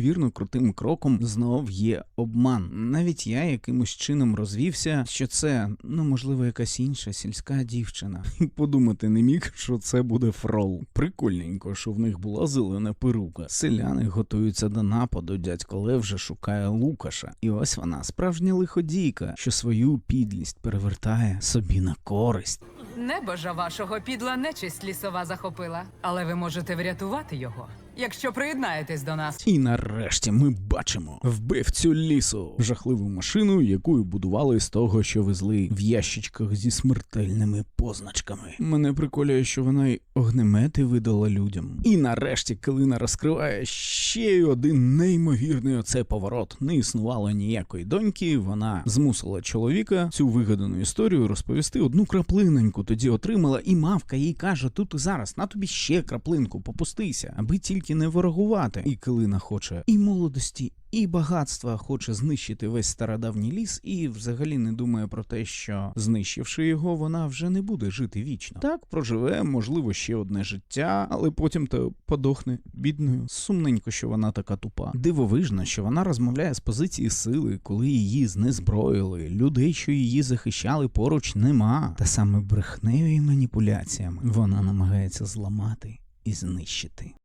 неймовірно крутим кроком знов є обман. Навіть я якимось чином розвівся, що це, ну можливо, якась інша сільська дівчина. Подумати не міг, що це буде фрол. Прикольненько, що в них була зелена перука. Селяни готуються до нападу. Дядько Лев вже шукає Лукаша. І ось вона, справжня лиходійка, що свою підлість перевертає собі на користь. Небожа вашого підла нечисть лісова захопила, але ви можете врятувати його, якщо приєднаєтесь до нас. І нарешті ми бачимо вбивцю лісу, жахливу машину, яку будували з того, що везли в ящичках зі смертельними позначками. Мене приколює, що вона й огнемети видала людям. І нарешті Килина розкриває ще й один неймовірний оце поворот. Не існувало ніякої доньки. Вона змусила чоловіка цю вигадану історію розповісти одну краплиноньку. Тоді отримала, і мавка їй каже: тут і зараз на тобі ще краплинку, попустися, аби тільки не ворогувати. І Килина хоче і молодості, і багатства, хоче знищити весь стародавній ліс, і взагалі не думає про те, що знищивши його, вона вже не буде жити вічно. Так проживе, можливо, ще одне життя, але потім то подохне бідною. Сумненько, що вона така тупа. Дивовижно, що вона розмовляє з позиції сили, коли її знезброїли. Людей, що її захищали, поруч нема. Та саме брехнею і маніпуляціями вона намагається зламати і знищити.